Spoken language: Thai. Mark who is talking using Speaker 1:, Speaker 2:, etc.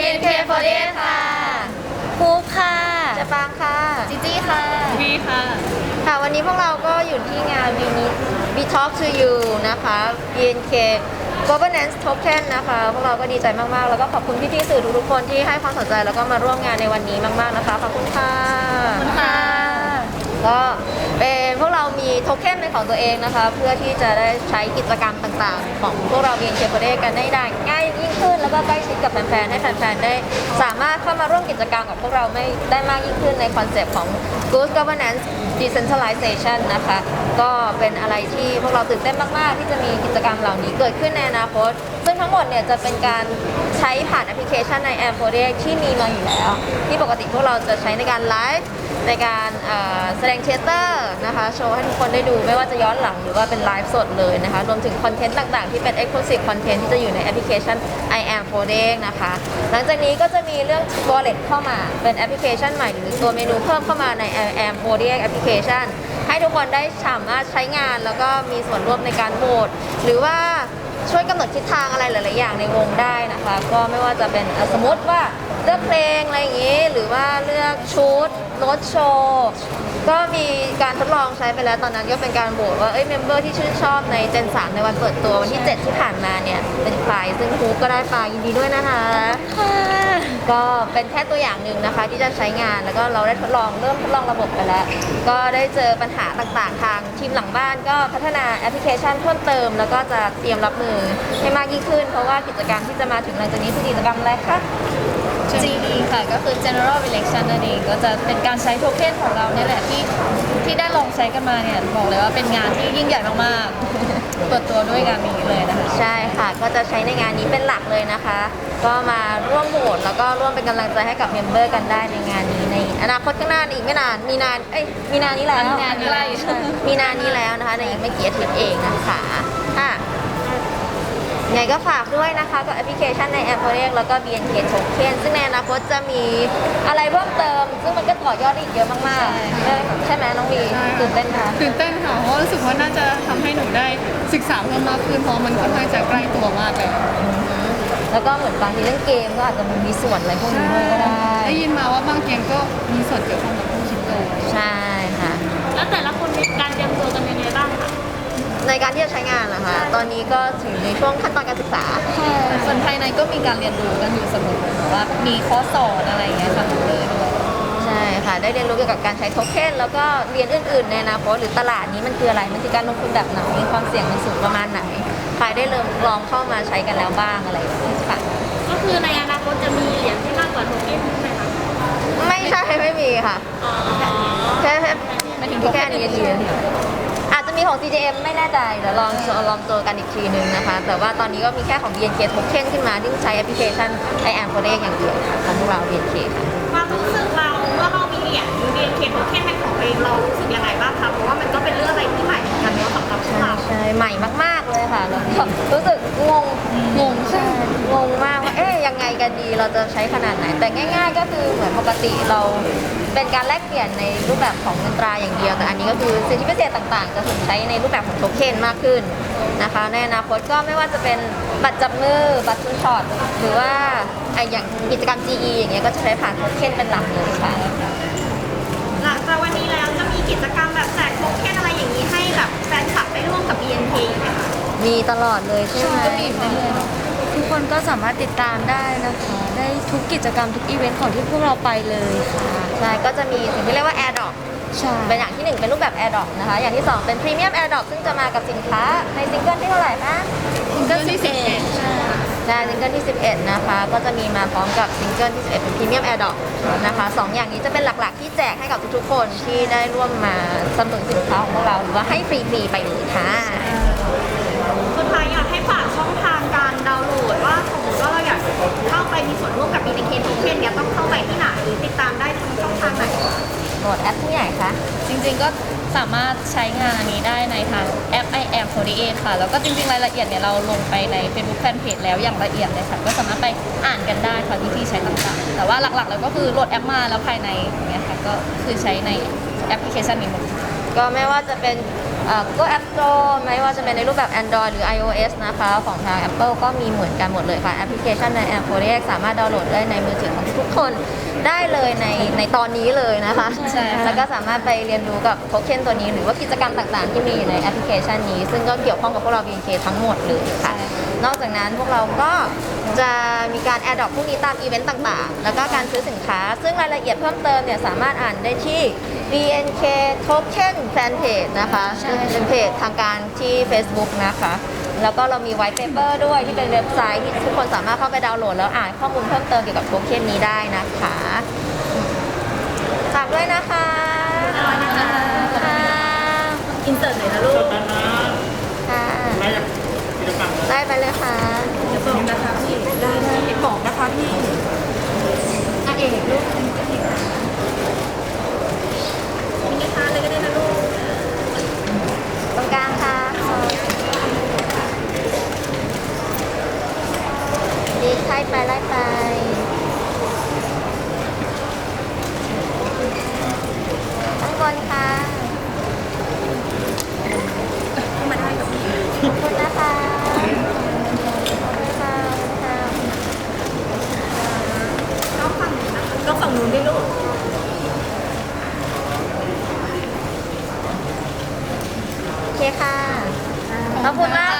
Speaker 1: BNK48 ค่ะ
Speaker 2: ฮูปค่ะ
Speaker 1: จะปางค่ะ
Speaker 2: จิจี้ค่ะ
Speaker 3: วีค่ะ
Speaker 1: ค่ะ วันนี้พวกเราก็อยู่ที่งาน We Need We Talk to You นะคะ BNK Governance Token นะคะ พวกเราก็ดีใจมาก ๆ แล้วก็ขอบคุณพี่ ๆ สื่อทุก ๆ คนที่ให้ความสนใจแล้วก็มาร่วมงานในวันนี้มาก ๆ นะคะ ขอบคุณค่ะ
Speaker 2: ค่ะ
Speaker 1: ก็เป็นพวกเรามี โทเค็นเป็นของตัวเองนะคะ เพื่อที่จะได้ใช้กิจกรรมต่างๆ ของพวกเรา BNK ประเทศกันได้ได้ง่ายยิ่งขึ้น แล้วก็ใกล้ชิดกับแฟนๆ ให้แฟนๆ ได้สามารถเข้ามาร่วมกิจกรรมกับพวกเราไม่ได้มากยิ่งขึ้นในคอนเซปต์ของ Good Governance Decentralization นะคะ ก็เป็นอะไรที่พวกเราตื่นเต้นมากๆ ที่จะมีกิจกรรมเหล่านี้เกิดขึ้นในอนาคต ซึ่งทั้งหมดเนี่ยจะเป็นการใช้ผ่านแอปพลิเคชันใน a m p o r e ที่มีมาอยู่แล้ว ที่ปกติพวกเราจะใช้ในการไลฟ์ ในการแสดงเทเตอร์นะคะโชว์ให้ทุกคนได้ดูไม่ว่าจะย้อนหลังหรือว่าเป็นไลฟ์สดเลยนะคะรวมถึงคอนเทนต์ต่างๆ ที่เป็น Exclusive Content ที่จะอยู่ในแอปพลิเคชัน I am f o r d a y นะคะ หลังจากนี้ก็จะมีเรื่อง Wallet เข้ามาเป็นแอปพลิเคชันใหม่หรือตัวเมนูเพิ่มเข้ามาใน I am f o r d a y แอปพลิเคชันให้ทุกคนได้สามารถใช้งานแล้วก็มีส่วนร่วมในการโหวตหรือว่าช่วยกำหนดทิศทางอะไรหลาย ๆ อย่างในวงได้นะคะ ก็ไม่ว่าจะเป็นสมมติว่า ลือกเพลงอะไรอย่างนี้ หรือว่าเลือกชุดรถโชว์ก็มีการทดลองใช้ไปแล้วตอนนั้นก็เป็นการโหวตว่าเอ้ยเมมเบอร์ที่ชื่นชอบในเจน3ในวันเปิดตัววันที่ 7 ที่ผ่านมาเนี่ยเป็นใครซึ่งฮูปก็ได้ไปยินดีด้วยนะคะ
Speaker 2: ค่ะ
Speaker 1: ก็เป็นแค่ตัวอย่างหนึ่งนะคะที่จะใช้งานแล้วก็เราได้ทดลองเริ่มทดลองระบบไปแล้ว ก็ได้เจอปัญหาต่างๆ ทางทีมหลังบ้านก็พัฒนาแอปพลิเคชันเพิ่มเติม แล้วก็จะเตรียมรับมือให้มากยิ่งขึ้น เพราะว่ากิจกรรมที่จะมาถึงหลังจากนี้คือกิจกรรมอะไรคะ
Speaker 2: GE ค่ะก็คือ General Election นั่นเองก็จะเป็นการใช้โทเค็นของเราเนี่ยแหละที่ที่ได้ลองใช้กันมาเนี่ยบอกเลยว่าเป็นงานที่ยิ่งใหญ่มากๆเปิดตัวด้วยงานนี้เลยนะคะ
Speaker 1: ใช่ค่ะ ก็จะใช้ในงานนี้เป็นหลักเลยนะคะ ก็มาร่วมโหวตแล้วก็ร่วมเป็นกำลังใจให้กับเมมเบอร์กันได้ในงานนี้ในอนาคตข้างหน้าในอีกไม่นานมีนานเอ้ยมีนานนี้แล้ว
Speaker 2: มีนานี้แล้ว
Speaker 1: มีนานนี้แล้วนะคะในอีกไม่กี่อาทิตย์เองนะคะอะยัง ไงก็ฝากด้วยนะคะกับแอปพลิเคชันในแอปเรียกแล้วก็ BNK Token ซึ่งในอนาคตจะมีอะไรเพิ่มเติม ซึ่งมันก็ต่อยอดได้อีกเยอะมากๆเออใช่ไหมน้องวี
Speaker 3: ใช่ค่ะ
Speaker 1: ตื่นเต้นค่ะ
Speaker 3: ตื่นเต้นค่ะเพราะรู้สึกว่าน่าจะทำให้หนูได้ศึกษาเพิ่มมากขึ้นเพราะมันค่อนข้างจะใกล้ตัวมากเลย
Speaker 1: แล้วก็เหมือนบางทีเรื่องเกมก็อาจจะมีส่วนอะไรพวกนี้ด้วยก็ได้
Speaker 3: ได้ยินมาว่าบางเกมก็มีส่วนเกี่ยวข้องกับพวกคริปโต
Speaker 1: ใช่ การที่จะใช้งานนะคะ ตอนนี้ก็ถึงในช่วงขั้นตอนการศึกษา
Speaker 2: ส่วนภายในก็มีการเรียนรู้กันอยู่เสมอแบบว่ามีคอร์สสอนอะไรอย่างเงี้ยค่ะเลยด้วย
Speaker 1: ใช่ค่ะ ได้เรียนรู้เกี่ยวกับการใช้โทเค็นแล้วก็เรียนอื่นๆในอนาคตหรือตลาดนี้มันคืออะไร มันคือการลงทุนแบบไหน ความเสี่ยงมันสูงประมาณไหนใครได้เริ่มลองเข้ามาใช้กันแล้วบ้างอะไรอย่างนี้ค่ะ
Speaker 4: ก็คือในอนาคตจะมีเหรียญที่มากกว่าโทเค็นใช่ไหมคะ
Speaker 1: ไม่ใช่ไม่มีค่ะ
Speaker 4: อ๋อ
Speaker 1: แค่แค่
Speaker 2: หมายถึง
Speaker 1: มีแค่นี้เดียวอาจจะ มีของ CJM ไม่แน่ใจเดี๋ยวลองลองตัวกันอีกทีนึงนะคะ แต่ว่าตอนนี้ก็มีแค่ของ BNK Token ขึ้นมาที่ใช้แอปพลิเคชัน I am f o r e อย่างเดียวของพวกเรา BNK ค่ะ
Speaker 4: ความรู้สึกเราเมื่อเรามีเหรียญมีเบียนเคโทเค็นเป็นของตัวเองเรารู้สึกยังไงบ้างคะเพราะว่ามันก็เป็นเรื่องอะไรที่ใหม่เหมือนกันเนาะสำหรับพวก
Speaker 1: ใช่
Speaker 4: เรา
Speaker 1: ใช่ใหม่มาก ๆเลยค่ะแล้วก็รู้สึกงง
Speaker 2: งงใช่
Speaker 1: งง ดีเราจะใช้ขนาดไหน แต่ง่าย ๆ ก็คือเหมือนปกติเราเป็นการแลกเปลี่ยนในรูปแบบของเงินตราอย่างเดียว แต่อันนี้ก็คือสิทธิพิเศษต่างๆ จะถูกใช้ในรูปแบบของโทเค็นมากขึ้นนะคะในอนาคตก็ไม่ว่าจะเป็นบัตรจับมือบัตรทุนช็อตหรือว่าไอ้อย่างกิจกรรม GE อย่างเงี้ยก็จะใช้ผ่านโทเค็นเป็นหลักเลยค่ะ
Speaker 4: หลังจากวันนี้แล้วจะมีกิจกรรมแบบแจกโทเค็นอะไรอย่างนี้ให้แบบแฟนคลับไปร่วมกับ BNK อีกไหมคะ
Speaker 1: มีตลอดเลยใช่ไหม
Speaker 2: ก็มีอยู่เรื่อยๆทุกคนก็สามารถติดตามได้นะคะ ได้ทุกกิจกรรมทุกอีเวนต์ของที่พวกเราไปเลยค่ะ
Speaker 1: ใช่ก็จะมีสิ่งที่เรียกว่า AirDrop
Speaker 2: ใช่
Speaker 1: เป็นอย่างที่1เป็นรูปแบบ AirDrop นะคะ อย่างที่2เป็น Premium AirDrop ซึ่งจะมากับสินค้าในซิงเกิลที่เท่าไหร่นะ
Speaker 3: ซิงเกิลที่สิบเอ็ด
Speaker 2: ใช่
Speaker 1: ใช่ซิงเกิลที่ 11 นะคะ ก็จะมีมาพร้อมกับซิงเกิลที่ 11 เป็น Premium AirDrop นะคะสองอย่างนี้จะเป็นหลักๆ ที่แจกให้กับทุกๆคนที่ได้ร่วมมาสนับสนุนสินค้าของพวกเราหรือว่าให้ฟรีๆไปเลยค่ะ
Speaker 4: ส่วนร่วมกับ BNK โทเค็นเนี่ยต้องเข้าไปที่ไหนหรือติดตามได้ทางช่องทางไหน
Speaker 1: โหลดแอปที่ไหนคะ
Speaker 2: จริงๆก็สามารถใช้งานอันนี้ได้ในทางแอป i am 48ค่ะ แล้วก็จริงๆ รายละเอียดเนี่ยเราลงไปใน Facebook Fanpage แล้วอย่างละเอียดเลยค่ะ ก็สามารถไปอ่านกันได้ค่ะวิธีใช้ต่างๆ แต่ว่าหลักๆ แล้วก็คือโหลดแอปมาแล้วภายในอย่างเงี้ยค่ะ ก็คือใช้ในแอปพลิเคชันนี้หมด
Speaker 1: ก็ไม่ว่าจะเป็น Google App Store ไม่ว่าจะเป็นในรูปแบบ Android หรือ iOS นะคะ ของทาง Apple ก็มีเหมือนกันหมดเลยค่ะ แอปพลิเคชันใน App Store สามารถดาวน์โหลดได้ในมือถือของทุกคนได้เลยในในตอนนี้เลยนะคะ
Speaker 2: ใช่ค่ะ
Speaker 1: แล้วก็สามารถไปเรียนรู้กับโทเค็นตัวนี้ หรือว่ากิจกรรมต่างๆ ที่มีอยู่ในแอปพลิเคชันนี้ ซึ่งก็เกี่ยวข้องกับพวกเรา BNK ทั้งหมดเลยค่ะ นอกจากนั้นพวกเราก็จะมีการแอดดอกพวกนี้ตามอีเวนต์ต่างๆ แล้วก็การซื้อสินค้า ซึ่งรายละเอียดเพิ่มเติมเนี่ยสามารถอ่านได้ที่ BNK Token Fanpage นะคะซึ่งเป็นเพจทางการที่ Facebook นะคะ แล้วก็เรามีไวท์เปเปอร์ด้วยที่เป็นเว็บไซต์ที่ทุกคนสามารถเข้าไปดาวน์โหลดแล้วอ่านข้อมูลเพิ่มเติมเกี่ยวกับโทเค็นนี้ได้นะคะฝากด้วยนะคะค่ะ
Speaker 4: อินเสิร์ตหน่อยนะลูก
Speaker 1: ได้
Speaker 5: ไปเลยค่ะจะบอกนะคะพี่
Speaker 1: ได้ได้บอกนะคะพี่อา
Speaker 4: เอกลูกมินิคาร์เลยก็ได้นะลูกตรงกลางค่ะดีใล่ไปไล่ไป ค่ะ ขอบคุณมาก